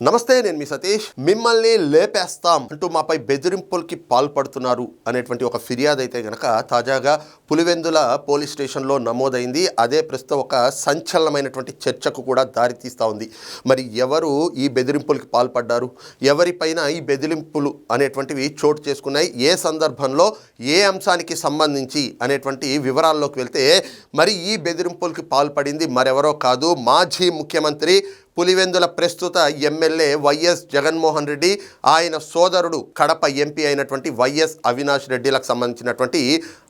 నమస్తే నేను మీ సతీష్. మిమ్మల్ని లేపేస్తాం అంటూ మాపై బెదిరింపులకి పాల్పడుతున్నారు అనేటువంటి ఒక ఫిర్యాదు అయితే గనక తాజాగా పులివెందుల పోలీస్ స్టేషన్లో నమోదైంది. అదే ప్రస్తుతం ఒక సంచలనమైనటువంటి చర్చకు కూడా దారితీస్తూ ఉంది. మరి ఎవరు ఈ బెదిరింపులకి పాల్పడ్డారు? ఎవరిపైన ఈ బెదిరింపులు అనేటువంటివి చోటు చేసుకున్నాయి? ఏ సందర్భంలో ఏ అంశానికి సంబంధించి అనేటువంటి వివరాల్లోకి వెళ్తే మరి ఈ బెదిరింపులకి పాల్పడింది మరెవరో కాదు మాజీ ముఖ్యమంత్రి పులివెందుల ప్రస్తుత ఎమ్మెల్యే వైఎస్ జగన్మోహన్ రెడ్డి ఆయన సోదరుడు కడప ఎంపీ అయినటువంటి వైఎస్ అవినాష్ రెడ్డిలకు సంబంధించినటువంటి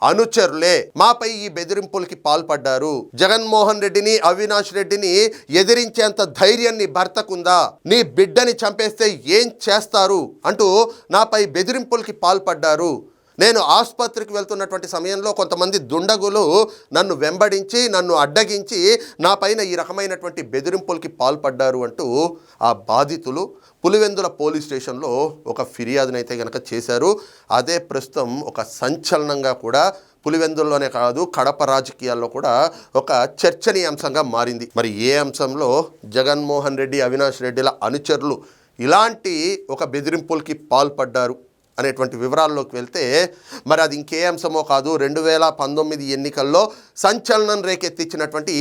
అనుచరులే మాపై ఈ బెదిరింపులకి పాల్పడ్డారు. జగన్మోహన్ రెడ్డిని అవినాష్ రెడ్డిని ఎదిరించేంత ధైర్యాన్ని భర్తకుందా? నీ బిడ్డని చంపేస్తే ఏం చేస్తారు? అంటూ నాపై బెదిరింపులకి పాల్పడ్డారు. నేను ఆసుపత్రికి వెళ్తున్నటువంటి సమయంలో కొంతమంది దుండగులు నన్ను వెంబడించి నన్ను అడ్డగించి నా పైన ఈ రకమైనటువంటి బెదిరింపులకి పాల్పడ్డారు అంటూ ఆ బాధితులు పులివెందుల పోలీస్ స్టేషన్లో ఒక ఫిర్యాదునైతే కనుక చేశారు. అదే ప్రస్తుతం ఒక సంచలనంగా కూడా పులివెందుల్లోనే కాదు కడప రాజకీయాల్లో కూడా ఒక చర్చనీయాంశంగా మారింది. మరి ఏ అంశంలో? జగన్మోహన్ రెడ్డి అవినాష్ రెడ్డిల అనుచరులు ఇలాంటి ఒక బెదిరింపులకి పాల్పడ్డారు. అనేటువంటి వివరాల్లోకి వెళ్తే మరి అది ఇంకే అంశమో కాదు రెండు వేల పంతొమ్మిది ఎన్నికల్లో సంచలనం రేకెత్తించినటువంటి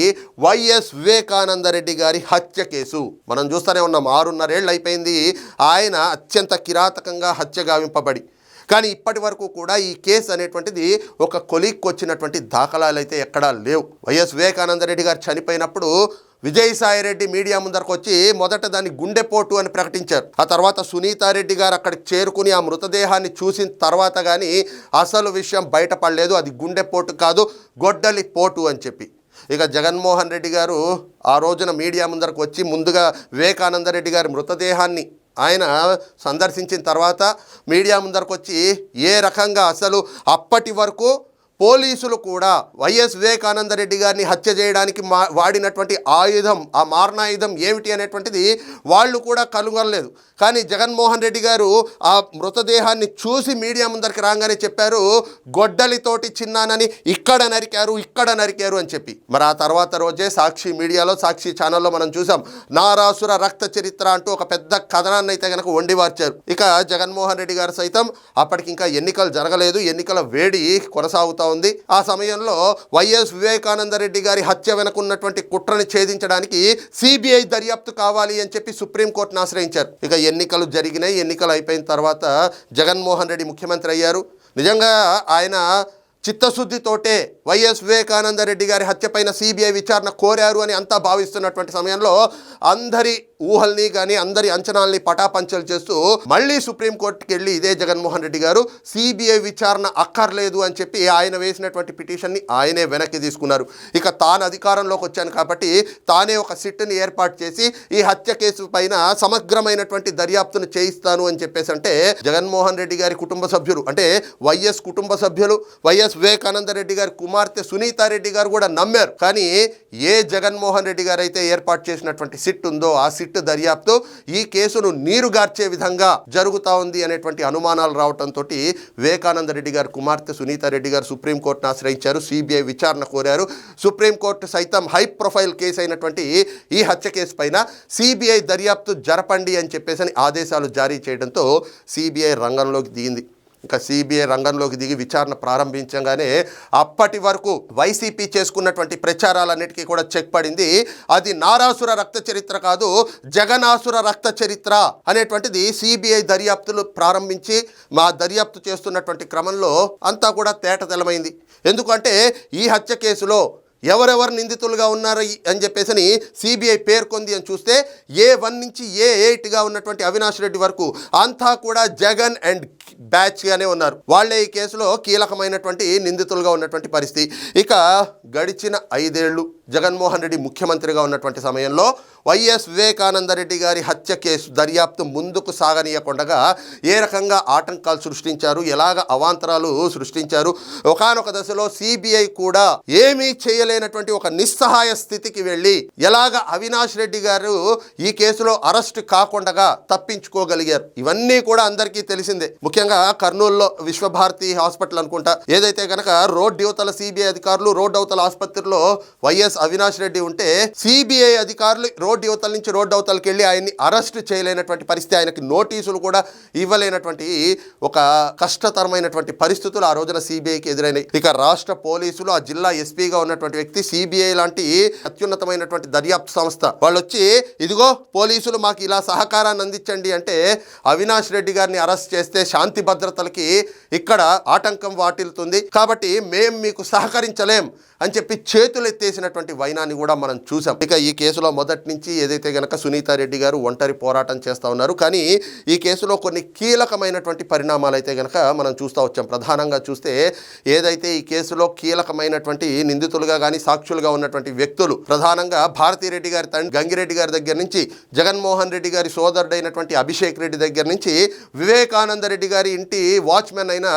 వైఎస్ వివేకానందరెడ్డి గారి హత్య కేసు. మనం చూస్తూనే ఉన్నాం ఆరున్నరేళ్ళు అయిపోయింది ఆయన అత్యంత కిరాతకంగా హత్య గావింపబడి. కానీ ఇప్పటి వరకు కూడా ఈ కేసు అనేటువంటిది ఒక కొలీక్కి వచ్చినటువంటి దాఖలాలు అయితే ఎక్కడా లేవు. వైఎస్ వివేకానందరెడ్డి గారు చనిపోయినప్పుడు విజయసాయిరెడ్డి మీడియా ముందరకు వచ్చి మొదట దాన్ని గుండెపోటు అని ప్రకటించారు. ఆ తర్వాత సునీతారెడ్డి గారు అక్కడికి చేరుకుని ఆ మృతదేహాన్ని చూసిన తర్వాత కానీ అసలు విషయం బయటపడలేదు. అది గుండెపోటు కాదు గొడ్డలి పోటు అని చెప్పి. ఇక జగన్మోహన్ రెడ్డి గారు ఆ రోజున మీడియా ముందరకు వచ్చి ముందుగా వివేకానందరెడ్డి గారి మృతదేహాన్ని ఆయన సందర్శించిన తర్వాత మీడియా ముందరకు వచ్చి ఏ రకంగా అసలు అప్పటి వరకు పోలీసులు కూడా వైఎస్ వివేకానందరెడ్డి గారిని హత్య చేయడానికి మా వాడినటువంటి ఆయుధం ఆ మారణాయుధం ఏమిటి అనేటువంటిది వాళ్ళు కూడా కనుగొనలేదు. కానీ జగన్మోహన్ రెడ్డి గారు ఆ మృతదేహాన్ని చూసి మీడియా ముందరికి రాగానే చెప్పారు గొడ్డలితోటి చిన్నానని ఇక్కడ నరికారు ఇక్కడ నరికారు అని చెప్పి. మరి ఆ తర్వాత రోజే సాక్షి మీడియాలో సాక్షి ఛానల్లో మనం చూసాం నారాసుర రక్త చరిత్ర అంటూ ఒక పెద్ద కథనాన్ని అయితే కనుక వండివార్చారు ఇక జగన్మోహన్ రెడ్డి గారు సైతం అప్పటికి ఇంకా ఎన్నికలు జరగలేదు ఎన్నికల వేడి కొనసాగుతా ఉంది. ఆ సమయంలో వైఎస్ వివేకానంద రెడ్డి గారి హత్య వెనుకున్నటువంటి కుట్రని ఛేదించడానికి సిబిఐ దర్యాప్తు కావాలి అని చెప్పి సుప్రీంకోర్టును ఆశ్రయించారు. ఇక ఎన్నికలు జరిగినాయి. ఎన్నికలు అయిపోయిన తర్వాత జగన్మోహన్ రెడ్డి ముఖ్యమంత్రి అయ్యారు. నిజంగా ఆయన చిత్తశుద్ధితోటే వైఎస్ వివేకానంద రెడ్డి గారి హత్యపైన సిబిఐ విచారణ కోరారు అని అంతా భావిస్తున్నటువంటి సమయంలో అందరి ఊహల్ని కానీ అందరి అంచనాల్ని పటాపంచలు చేస్తూ మళ్ళీ సుప్రీంకోర్టుకి వెళ్ళి ఇదే జగన్మోహన్ రెడ్డి గారు సిబిఐ విచారణ అక్కర్లేదు అని చెప్పి ఆయన వేసినటువంటి పిటిషన్ని ఆయనే వెనక్కి తీసుకున్నారు. ఇక తాను అధికారంలోకి వచ్చాను కాబట్టి తానే ఒక సిట్ని ఏర్పాటు చేసి ఈ హత్య కేసు పైన సమగ్రమైనటువంటి దర్యాప్తును చేయిస్తాను అని చెప్పేసి అంటే జగన్మోహన్ రెడ్డి గారి కుటుంబ సభ్యులు అంటే వైఎస్ కుటుంబ సభ్యులు వైఎస్ వివేకానంద రెడ్డి గారి కుమార్తె సునీతారెడ్డి గారు కూడా నమ్మారు. కానీ ఏ జగన్మోహన్ రెడ్డి గారు అయితే ఏర్పాటు చేసినటువంటి సిట్ ఉందో ఆ సిట్ దర్యాప్తు ఈ కేసును నీరుగార్చే విధంగా జరుగుతా ఉంది అనేటువంటి అనుమానాలు రావడంతో వివేకానంద రెడ్డి గారు కుమార్తె సునీత రెడ్డి గారు సుప్రీంకోర్టును ఆశ్రయించారు. సిబిఐ విచారణ కోరారు. సుప్రీంకోర్టు సైతం హై ప్రొఫైల్ కేసు అయినటువంటి ఈ హత్య కేసు పైన సిబిఐ దర్యాప్తు జరపండి అని చెప్పేసి ఆదేశాలు జారీ చేయడంతో సిబిఐ రంగంలోకి దిగింది. ఇంకా సిబిఐ రంగంలోకి దిగి విచారణ ప్రారంభించగానే అప్పటి వరకు వైసీపీ చేసుకున్నటువంటి ప్రచారాలన్నిటికీ కూడా చెక్ పడింది. అది నారాసుర రక్త చరిత్ర కాదు జగనాసుర రక్త చరిత్ర అనేటువంటిది సిబిఐ దర్యాప్తులు ప్రారంభించి మా దర్యాప్తు చేస్తున్నటువంటి క్రమంలో అంతా కూడా తేట తెలమైంది ఎందుకంటే ఈ హత్య కేసులో ఎవరెవరు నిందితులుగా ఉన్నారు అని చెప్పేసి సిబిఐ పేర్కొంది అని చూస్తే ఏ వన్ నుంచి ఏ ఎయిట్గా ఉన్నటువంటి అవినాష్ రెడ్డి వరకు అంతా కూడా జగన్ అండ్ బ్యాచ్గానే ఉన్నారు. వాళ్ళే ఈ కేసులో కీలకమైనటువంటి నిందితులుగా ఉన్నటువంటి పరిస్థితి. ఇక గడిచిన ఐదేళ్ళు జగన్మోహన్ రెడ్డి ముఖ్యమంత్రిగా ఉన్నటువంటి సమయంలో వైఎస్ వివేకానంద రెడ్డి గారి హత్య కేసు దర్యాప్తు ముందుకు సాగనీయకుండగా ఏ రకంగా ఆటంకాలు సృష్టించారు? ఎలాగ అవాంతరాలు సృష్టించారు? ఒకానొక దశలో సిబిఐ కూడా ఏమీ చేయలేనటువంటి ఒక నిస్సహాయ స్థితికి వెళ్ళి ఎలాగ అవినాష్ రెడ్డి గారు ఈ కేసులో అరెస్ట్ కాకుండా తప్పించుకోగలిగారు? ఇవన్నీ కూడా అందరికీ తెలిసిందే. ముఖ్యంగా కర్నూలులో విశ్వభారతి హాస్పిటల్ అనుకుంటా. ఏదైతే కనుక రోడ్ యువతల సిబిఐ అధికారులు రోడ్ అవతల ఆసుపత్రిలో వైఎస్ అవినాష్ రెడ్డి ఉంటే సిబిఐ అధికారులు రోడ్ రోడ్డు యువతల నుంచి రోడ్డు అవతలకి వెళ్ళి ఆయన్ని అరెస్ట్ చేయలేనటువంటి పరిస్థితి ఆయనకి నోటీసులు కూడా ఇవ్వలేనటువంటి ఒక కష్టతరమైనటువంటి పరిస్థితులు ఆ రోజున సిబిఐకి ఎదురైనాయి. ఇక రాష్ట్ర పోలీసులు ఆ జిల్లా ఎస్పీగా ఉన్నటువంటి వ్యక్తి సిబిఐ లాంటి అత్యున్నతమైనటువంటి దర్యాప్తు సంస్థ. వాళ్ళు వచ్చి ఇదిగో పోలీసులు మాకు ఇలా సహకారాన్ని అందించండి అంటే అవినాష్ రెడ్డి గారిని అరెస్ట్ చేస్తే శాంతి భద్రతలకి ఇక్కడ ఆటంకం వాటిల్తుంది కాబట్టి మేం మీకు సహకరించలేం అని చెప్పి చేతులు ఎత్తేసినటువంటి వైనాన్ని కూడా మనం చూసాం. ఇక ఈ కేసులో మొదటి నుంచి ఏదైతే గనక సునీతారెడ్డి గారు ఒంటరి పోరాటం చేస్తూ ఉన్నారు. కానీ ఈ కేసులో కొన్ని కీలకమైనటువంటి పరిణామాలు అయితే గనక మనం చూస్తూ వచ్చాం. ప్రధానంగా చూస్తే ఏదైతే ఈ కేసులో కీలకమైనటువంటి నిందితులుగా కానీ సాక్షులుగా ఉన్నటువంటి వ్యక్తులు ప్రధానంగా భారతిరెడ్డి గారి తండ్రి గంగిరెడ్డి గారి దగ్గర నుంచి జగన్మోహన్ రెడ్డి గారి సోదరుడైనటువంటి అభిషేక్ రెడ్డి దగ్గర నుంచి వివేకానంద రెడ్డి గారి ఇంటి వాచ్మెన్ అయిన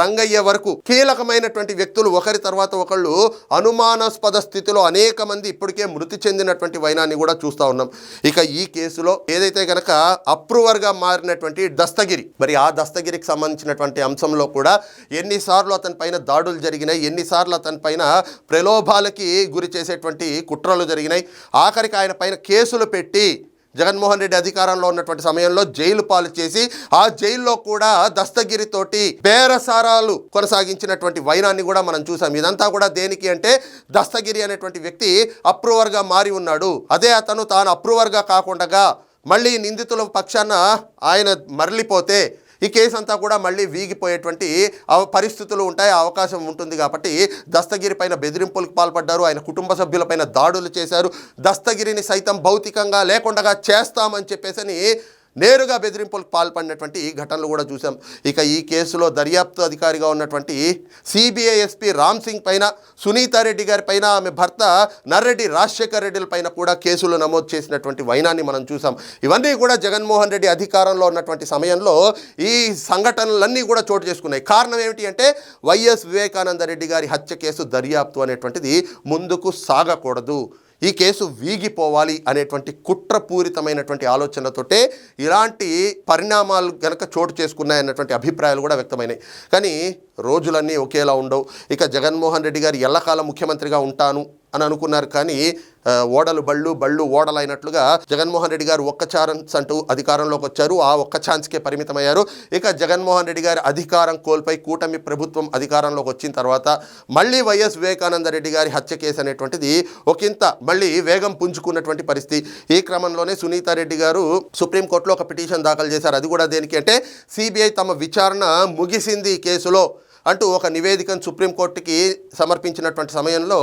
రంగయ్య వరకు కీలకమైనటువంటి వ్యక్తులు ఒకరి తర్వాత ఒకళ్ళు అనుమానాస్పద స్థితిలో అనేక మంది ఇప్పటికే మృతి చెందినటువంటి వైనాన్ని కూడా చూస్తూ ఉన్నాం. ఇక ఈ కేసులో ఏదైతే గనక అప్రూవర్గా మారినటువంటి దస్తగిరి మరి ఆ దస్తగిరికి సంబంధించినటువంటి అంశంలో కూడా ఎన్నిసార్లు అతని పైన దాడులు జరిగినాయి ఎన్నిసార్లు అతని పైన ప్రలోభాలకి గురి చేసేటువంటి కుట్రలు జరిగినాయి. ఆఖరికి ఆయన పైన కేసులు పెట్టి జగన్మోహన్ రెడ్డి అధికారంలో ఉన్నటువంటి సమయంలో జైలు పాలు చేసి ఆ జైల్లో కూడా దస్తగిరితోటి బేరసారాలు కొనసాగించినటువంటి వైనాన్ని కూడా మనం చూసాం. ఇదంతా కూడా దేనికి అంటే దస్తగిరి అనేటువంటి వ్యక్తి అప్రూవర్గా మారి ఉన్నాడు. అదే అతను తాను అప్రూవర్గా కాకుండా మళ్ళీ నిందితుల పక్షాన ఆయన మరలిపోతే ఈ కేసు అంతా కూడా మళ్ళీ వీగిపోయేటువంటి అవ- పరిస్థితులు ఉంటాయి అవకాశం ఉంటుంది కాబట్టి దస్తగిరి పైన బెదిరింపులకు పాల్పడ్డారు ఆయన కుటుంబ సభ్యులపైన దాడులు చేశారు దస్తగిరిని సైతం భౌతికంగా లేకుండా చేస్తామని చెప్పేసి నేరుగా బెదిరింపులకు పాల్పడినటువంటి ఘటనలు కూడా చూసాం ఇక ఈ కేసులో దర్యాప్తు అధికారిగా ఉన్నటువంటి సిబిఐ ఎస్పీ రామ్ సింగ్ పైన సునీతారెడ్డి గారి పైన ఆమె భర్త నర్రెడ్డి రాజశేఖర్ రెడ్డిల పైన కూడా కేసులు నమోదు చేసినటువంటి వైనాన్ని మనం చూసాం ఇవన్నీ కూడా జగన్మోహన్ రెడ్డి అధికారంలో ఉన్నటువంటి సమయంలో ఈ సంఘటనలన్నీ కూడా చోటు చేసుకున్నాయి. కారణం ఏమిటి అంటే వైఎస్ వివేకానంద రెడ్డి గారి హత్య కేసు దర్యాప్తు అనేటువంటిది ముందుకు సాగకూడదు. ఈ కేసు వీగిపోవాలి అనేటువంటి కుట్రపూరితమైనటువంటి ఆలోచనతోటే ఇలాంటి పరిణామాలు గనక చోటు చేసుకున్నాయన్నటువంటి అభిప్రాయాలు కూడా వ్యక్తమైనాయి. కానీ రోజులన్నీ ఒకేలా ఉండవు. ఇక జగన్మోహన్ రెడ్డి గారు ఎల్లకాలం ముఖ్యమంత్రిగా ఉంటాను అని అనుకున్నారు. కానీ ఓడలు బళ్ళు బళ్ళు ఓడలు అయినట్లుగా జగన్మోహన్ రెడ్డి గారు ఒక్క ఛాన్స్ అంటూ అధికారంలోకి వచ్చారు. ఆ ఒక్క ఛాన్స్కే పరిమితమయ్యారు. ఇక జగన్మోహన్ రెడ్డి గారి అధికారం కోల్పోయి కూటమి ప్రభుత్వం అధికారంలోకి వచ్చిన తర్వాత మళ్ళీ వైఎస్ వివేకానంద రెడ్డి గారి హత్య కేసు అనేటువంటిది ఒకంత మళ్ళీ వేగం పుంజుకున్నటువంటి పరిస్థితి. ఈ క్రమంలోనే సునీతారెడ్డి గారు సుప్రీంకోర్టులో ఒక పిటిషన్ దాఖలు చేశారు. అది కూడా దేనికి అంటే సిబిఐ తమ విచారణ ముగిసింది ఈ కేసులో. అంటూ ఒక నివేదికను సుప్రీంకోర్టుకి సమర్పించినటువంటి సమయంలో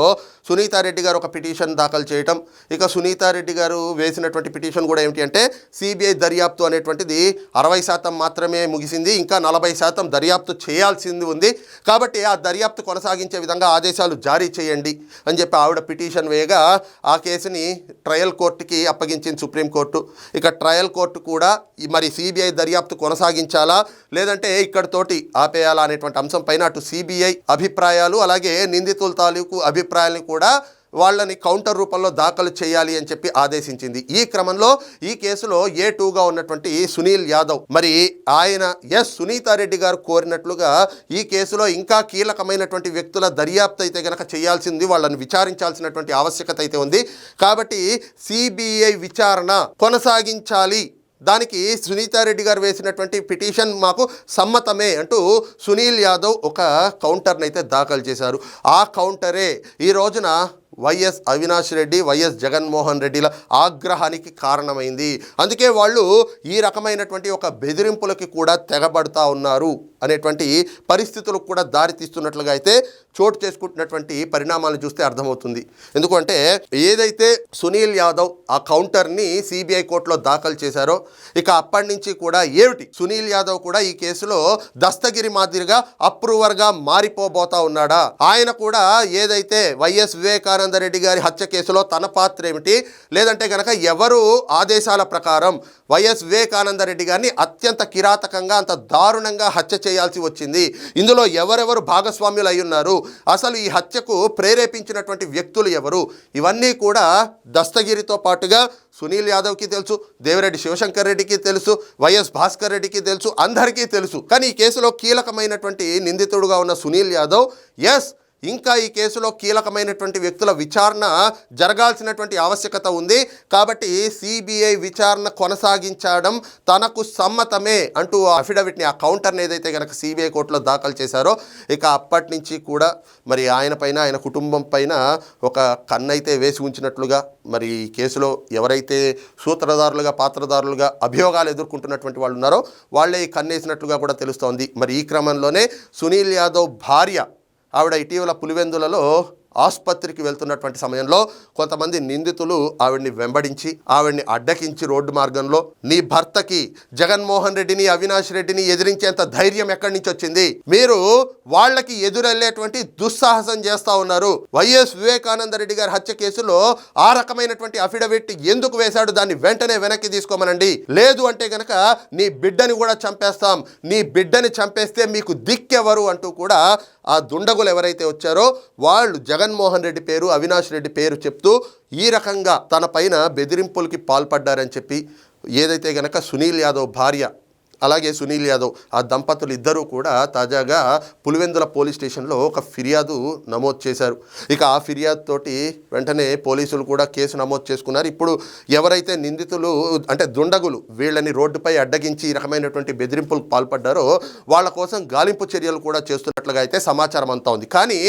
సునీతారెడ్డి గారు ఒక పిటిషన్ దాఖలు చేయటం. ఇక సునీతారెడ్డి గారు వేసినటువంటి పిటిషన్ కూడా ఏమిటి అంటే సిబిఐ దర్యాప్తు అనేటువంటిది అరవై శాతం మాత్రమే ముగిసింది ఇంకా నలభై శాతం దర్యాప్తు చేయాల్సింది ఉంది. కాబట్టి ఆ దర్యాప్తు కొనసాగించే విధంగా ఆదేశాలు జారీ చేయండి అని చెప్పి ఆవిడ పిటిషన్ వేయగా ఆ కేసుని ట్రయల్ కోర్టుకి అప్పగించింది సుప్రీంకోర్టు ఇక ట్రయల్ కోర్టు కూడా మరి సిబిఐ దర్యాప్తు కొనసాగించాలా లేదంటే ఇక్కడతోటి ఆపేయాలా అనేటువంటి అంశం పైన అటు సిబిఐ అభిప్రాయాలు అలాగే నిందితుల తాలూకు అభిప్రాయాలను కూడా వాళ్ళని కౌంటర్ రూపంలో దాఖలు చేయాలి అని చెప్పి ఆదేశించింది. ఈ క్రమంలో ఈ కేసులో ఏ టూగా ఉన్నటువంటి సునీల్ యాదవ్ మరి ఆయన ఎస్ సునీతారెడ్డి గారు కోరినట్లుగా ఈ కేసులో ఇంకా కీలకమైనటువంటి వ్యక్తుల దర్యాప్తు అయితే గనక చేయాల్సింది వాళ్ళని విచారించాల్సినటువంటి ఆవశ్యకత అయితే ఉంది. కాబట్టి సిబిఐ విచారణ కొనసాగించాలి దానికి సునీతారెడ్డి గారు వేసినటువంటి పిటిషన్ మాకు సమ్మతమే అంటూ సునీల్ యాదవ్ ఒక కౌంటర్ని అయితే దాఖలు చేశారు. ఆ కౌంటరే ఈ రోజున వైఎస్ అవినాష్ రెడ్డి వైఎస్ జగన్మోహన్ రెడ్డిల ఆగ్రహానికి కారణమైంది. అందుకే వాళ్ళు ఈ రకమైనటువంటి ఒక బెదిరింపులకి కూడా తెగబడతా ఉన్నారు. అనేటువంటి పరిస్థితులకు కూడా దారితీస్తున్నట్లుగా అయితే చోటు చేసుకుంటున్నటువంటి పరిణామాలను చూస్తే అర్థమవుతుంది. ఎందుకంటే ఏదైతే సునీల్ యాదవ్ ఆ కౌంటర్ని సిబిఐ కోర్టులో దాఖలు చేశారో ఇక అప్పటి నుంచి కూడా ఏమిటి? సునీల్ యాదవ్ కూడా ఈ కేసులో దస్తగిరి మాదిరిగా అప్రూవర్గా మారిపోబోతా ఉన్నాడా? ఆయన కూడా ఏదైతే వైఎస్ వివేకానంద రెడ్డి గారి హత్య కేసులో తన పాత్ర ఏమిటి? లేదంటే గనక ఎవరు ఆదేశాల ప్రకారం వైఎస్ వివేకానంద రెడ్డి గారిని అత్యంత కిరాతకంగా అంత దారుణంగా హత్య చేయాల్సి వచ్చింది. ఇందులో ఎవరెవరు భాగస్వామ్యులు అయి ఉన్నారు అసలు ఈ హత్యకు ప్రేరేపించినటువంటి వ్యక్తులు ఎవరు? ఇవన్నీ కూడా దస్తగిరితో పాటుగా సునీల్ యాదవ్కి తెలుసు దేవిరెడ్డి శివశంకర్ రెడ్డికి తెలుసు వైఎస్ భాస్కర్ రెడ్డికి తెలుసు అందరికీ తెలుసు. కానీ ఈ కేసులో కీలకమైనటువంటి నిందితుడుగా ఉన్న సునీల్ యాదవ్ ఎస్ ఇంకా ఈ కేసులో కీలకమైనటువంటి వ్యక్తుల విచారణ జరగాల్సినటువంటి ఆవశ్యకత ఉంది. కాబట్టి సిబిఐ విచారణ కొనసాగించడం తనకు సమ్మతమే అంటూ అఫిడవిట్ని ఆ కౌంటర్ని ఏదైతే కనుక సిబిఐ కోర్టులో దాఖలు చేశారో ఇక అప్పటి నుంచి కూడా మరి ఆయన పైన ఆయన కుటుంబం పైన ఒక కన్నైతే వేసి ఉంచినట్లుగా మరి ఈ కేసులో ఎవరైతే సూత్రధారులుగా పాత్రధారులుగా అభియోగాలు ఎదుర్కొంటున్నటువంటి వాళ్ళు ఉన్నారో వాళ్ళే ఈ కన్నేసినట్లుగా కూడా తెలుస్తోంది. మరి ఈ క్రమంలోనే సునీల్ యాదవ్ భార్య ఆవిడ ఇటీవల పులివెందులలో ఆసుపత్రికి వెళ్తున్నటువంటి సమయంలో కొంతమంది నిందితులు ఆవిడ్ని వెంబడించి ఆవిడ్ని అడ్డకించి రోడ్డు మార్గంలో నీ భర్తకి జగన్మోహన్ రెడ్డిని అవినాష్ రెడ్డిని ఎదిరించేంత ధైర్యం ఎక్కడి నుంచి వచ్చింది? మీరు వాళ్ళకి ఎదురెళ్ళేటువంటి దుస్సాహసం చేస్తా ఉన్నారు. వైఎస్ వివేకానంద రెడ్డి గారి హత్య కేసులో ఆ రకమైనటువంటి అఫిడవిట్ ఎందుకు వేశాడు? దాన్ని వెంటనే వెనక్కి తీసుకోమనండి. లేదు అంటే గనక నీ బిడ్డని కూడా చంపేస్తాం. నీ బిడ్డని చంపేస్తే మీకు దిక్కెవరు అంటూ కూడా ఆ దుండగులు ఎవరైతే వచ్చారో వాళ్ళు జగన్మోహన్ రెడ్డి పేరు అవినాష్ రెడ్డి పేరు చెప్తూ ఈ రకంగా తన పైన బెదిరింపులకి పాల్పడ్డారని చెప్పి ఏదైతే గనక సునీల్ యాదవ్ భార్య అలాగే సునీల్ యాదవ్ ఆ దంపతులు ఇద్దరూ కూడా తాజాగా పులివెందుల పోలీస్ స్టేషన్లో ఒక ఫిర్యాదు నమోదు చేశారు. ఇక ఆ ఫిర్యాదు తోటి వెంటనే పోలీసులు కూడా కేసు నమోదు చేసుకున్నారు. ఇప్పుడు ఎవరైతే నిందితులు అంటే దుండగులు వీళ్ళని రోడ్డుపై అడ్డగించి ఈ రకమైనటువంటి బెదిరింపులకు పాల్పడ్డారో వాళ్ళ కోసం గాలింపు చర్యలు కూడా చేస్తున్నట్లుగా అయితే సమాచారం అంతా ఉంది. కానీ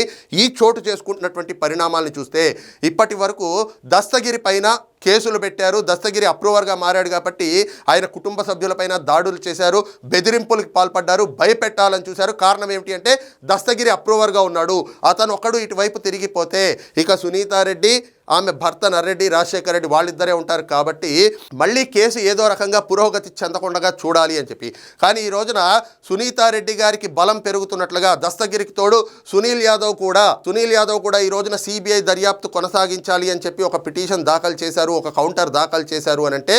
ఈ చోటు చేసుకుంటున్నటువంటి పరిణామాలను చూస్తే ఇప్పటి వరకు దస్తగిరి పైన కేసులు పెట్టారు. దస్తగిరి అప్రూవర్గా మారాడు కాబట్టి ఆయన కుటుంబ సభ్యులపైన దాడులు చేశారు. బెదిరింపులకు పాల్పడ్డారు. భయపెట్టాలని చూశారు. కారణం ఏమిటి అంటే దస్తగిరి అప్రూవర్గా ఉన్నాడు. అతను ఒక్కడు ఇటువైపు తిరిగిపోతే ఇక సునీతారెడ్డి ఆమె భర్త నర్రెడ్డి రాజశేఖర రెడ్డి వాళ్ళిద్దరే ఉంటారు కాబట్టి మళ్ళీ కేసు ఏదో రకంగా పురోగతి చెందకుండా చూడాలి అని చెప్పి. కానీ ఈ రోజున సునీతారెడ్డి గారికి బలం పెరుగుతున్నట్లుగా దస్తగిరికి తోడు సునీల్ యాదవ్ కూడా సునీల్ యాదవ్ కూడా ఈ రోజున సిబిఐ దర్యాప్తు కొనసాగించాలి అని చెప్పి ఒక పిటిషన్ దాఖలు చేశారు ఒక కౌంటర్ దాఖలు చేశారు అని అంటే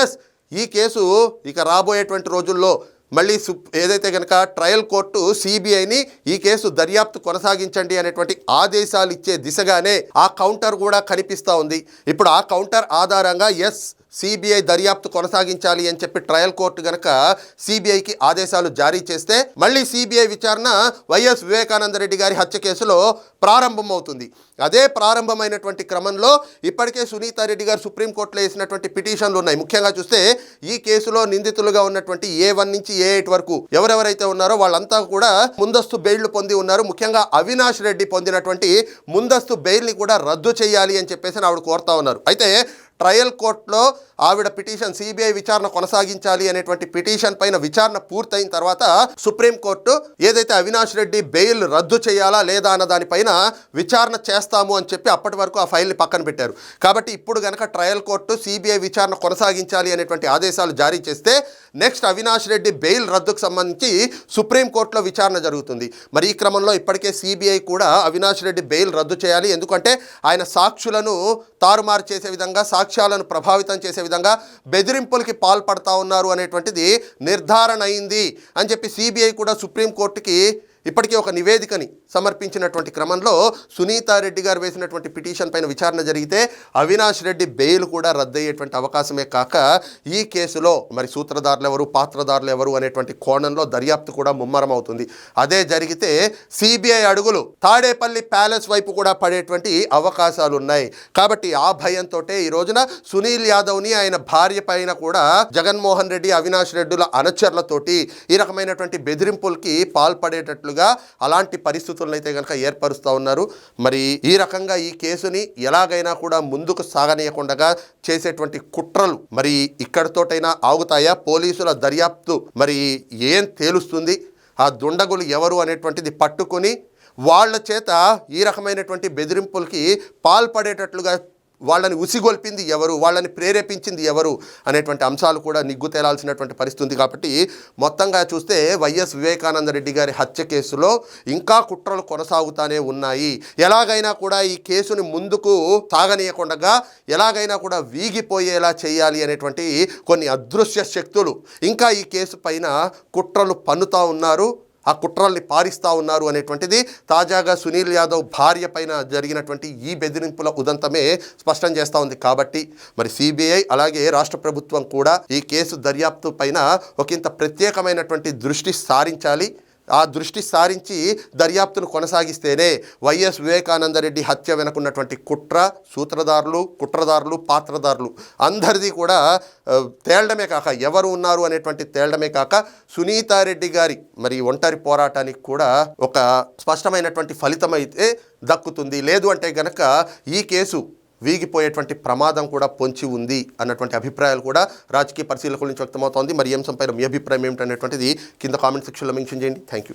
ఎస్ ఈ కేసు ఇక రాబోయేటువంటి రోజుల్లో మళ్ళీ ఏదైతే కనుక ట్రయల్ కోర్టు సిబిఐని ఈ కేసు దర్యాప్తు కొనసాగించండి అనేటువంటి ఆదేశాలు ఇచ్చే దిశగానే ఆ కౌంటర్ కూడా కనిపిస్తూ ఉంది. ఇప్పుడు ఆ కౌంటర్ ఆధారంగా ఎస్ సిబిఐ దర్యాప్తు కొనసాగించాలి అని చెప్పి ట్రయల్ కోర్టు గనక సిబిఐకి ఆదేశాలు జారీ చేస్తే మళ్ళీ సిబిఐ విచారణ వైఎస్ వివేకానంద రెడ్డి గారి హత్య కేసులో ప్రారంభమవుతుంది. అదే ప్రారంభమైనటువంటి క్రమంలో ఇప్పటికే సునీతారెడ్డి గారు సుప్రీంకోర్టులో వేసినటువంటి పిటిషన్లు ఉన్నాయి. ముఖ్యంగా చూస్తే ఈ కేసులో నిందితులుగా ఉన్నటువంటి ఏ వన్ నుంచి ఏ ఎయిట్ వరకు ఎవరెవరైతే ఉన్నారో వాళ్ళంతా కూడా ముందస్తు బెయిల్లు పొంది ఉన్నారు. ముఖ్యంగా అవినాష్ రెడ్డి పొందినటువంటి ముందస్తు బెయిల్ని కూడా రద్దు చేయాలి అని చెప్పేసి ఆవిడ కోరుతా ఉన్నారు. అయితే ట్రయల్ కోర్టులో ఆవిడ పిటిషన్ సిబిఐ విచారణ కొనసాగించాలి అనేటువంటి పిటిషన్ పైన విచారణ పూర్తయిన తర్వాత సుప్రీంకోర్టు ఏదైతే అవినాష్ రెడ్డి బెయిల్ రద్దు చేయాలా లేదా అన్న దానిపైన విచారణ చేస్తాము అని చెప్పి అప్పటి వరకు ఆ ఫైల్ని పక్కన పెట్టారు. కాబట్టి ఇప్పుడు గనక ట్రయల్ కోర్టు సిబిఐ విచారణ కొనసాగించాలి అనేటువంటి ఆదేశాలు జారీ చేస్తే నెక్స్ట్ అవినాష్ రెడ్డి బెయిల్ రద్దుకు సంబంధించి సుప్రీంకోర్టులో విచారణ జరుగుతుంది. మరి ఈ క్రమంలో ఇప్పటికే సిబిఐ కూడా అవినాష్ రెడ్డి బెయిల్ రద్దు చేయాలి. ఎందుకంటే ఆయన సాక్షులను తారుమారు చేసే విధంగా సాక్షి సాక్ష్యాలను ప్రభావితం చేసే విధంగా బెదిరింపులకి పాల్పడతా ఉన్నారు అనేటువంటిది నిర్ధారణ అయింది అని చెప్పి సిబిఐ కూడా సుప్రీంకోర్టుకి ఇప్పటికే ఒక నివేదికని సమర్పించినటువంటి క్రమంలో సునీతారెడ్డి గారు వేసినటువంటి పిటిషన్ పైన విచారణ జరిగితే అవినాష్ రెడ్డి బెయిల్ కూడా రద్దయ్యేటువంటి అవకాశమే కాక ఈ కేసులో మరి సూత్రధారులు ఎవరు పాత్రధారులు ఎవరు అనేటువంటి కోణంలో దర్యాప్తు కూడా ముమ్మరమవుతుంది. అదే జరిగితే సిబిఐ అడుగులు తాడేపల్లి ప్యాలెస్ వైపు కూడా పడేటువంటి అవకాశాలు ఉన్నాయి కాబట్టి ఆ భయంతో ఈ రోజున సునీల్ యాదవ్ని ఆయన భార్య పైన కూడా జగన్మోహన్ రెడ్డి అవినాష్ రెడ్డిల అనుచరులతోటి ఈ రకమైనటువంటి బెదిరింపులకి పాల్పడేటట్లు పాల్పడేటట్లుగా అలాంటి పరిస్థితులను అయితే కనుక ఏర్పరుస్తూ ఉన్నారు. మరి ఈ రకంగా ఈ కేసుని ఎలాగైనా కూడా ముందుకు సాగనీయకుండా చేసేటువంటి కుట్రలు మరి ఇక్కడితోటైనా ఆగుతాయా? పోలీసుల దర్యాప్తు మరి ఏం తేలుస్తుంది? ఆ దుండగులు ఎవరు అనేటువంటిది పట్టుకొని వాళ్ళ చేత ఈ రకమైనటువంటి బెదిరింపులకి పాల్పడేటట్లుగా వాళ్ళని ఉసిగొల్పింది ఎవరు? వాళ్ళని ప్రేరేపించింది ఎవరు? అనేటువంటి అంశాలు కూడా నిగ్గు తేలాల్సినటువంటి పరిస్థితి ఉంది కాబట్టి మొత్తంగా చూస్తే వైఎస్ వివేకానంద రెడ్డి గారి హత్య కేసులో ఇంకా కుట్రలు కొనసాగుతానే ఉన్నాయి. ఎలాగైనా కూడా ఈ కేసుని ముందుకు సాగనీయకుండా ఎలాగైనా కూడా వీగిపోయేలా చేయాలి అనేటువంటి కొన్ని అదృశ్య శక్తులు ఇంకా ఈ కేసు పైన కుట్రలు పన్నుతా ఉన్నారు. ఆ కుట్రల్ని పారిస్తూ ఉన్నారు అనేటువంటిది తాజాగా సునీల్ యాదవ్ భార్య పైన జరిగినటువంటి ఈ బెదిరింపుల ఉదంతమే స్పష్టం చేస్తూ ఉంది. కాబట్టి మరి సిబిఐ అలాగే రాష్ట్ర ప్రభుత్వం కూడా ఈ కేసు దర్యాప్తు పైన ఒకంత ప్రత్యేకమైనటువంటి దృష్టి సారించాలి. ఆ దృష్టి సారించి దర్యాప్తును కొనసాగిస్తేనే వైఎస్ వివేకానందరెడ్డి హత్య వెనుకున్నటువంటి కుట్ర సూత్రధారులు కుట్రదారులు పాత్రదారులు అందరిది కూడా తేలడమే కాక ఎవరు ఉన్నారు అనేటువంటి తేలడమే కాక సునీతారెడ్డి గారి మరి ఒంటరి పోరాటానికి కూడా ఒక స్పష్టమైనటువంటి ఫలితం అయితే దక్కుతుంది. లేదు అంటే గనక ఈ కేసు వీగిపోయేటువంటి ప్రమాదం కూడా పొంచి ఉంది అన్నటువంటి అభిప్రాయాలు కూడా రాజకీయ పరిశీలకుల నుంచి వ్యక్తమవుతోంది. మరి ఈ అంశంపైన మీ అభిప్రాయం ఏమిటనేటువంటిది కింద కామెంట్ సెక్షన్లో మెన్షన్ చేయండి. Thank you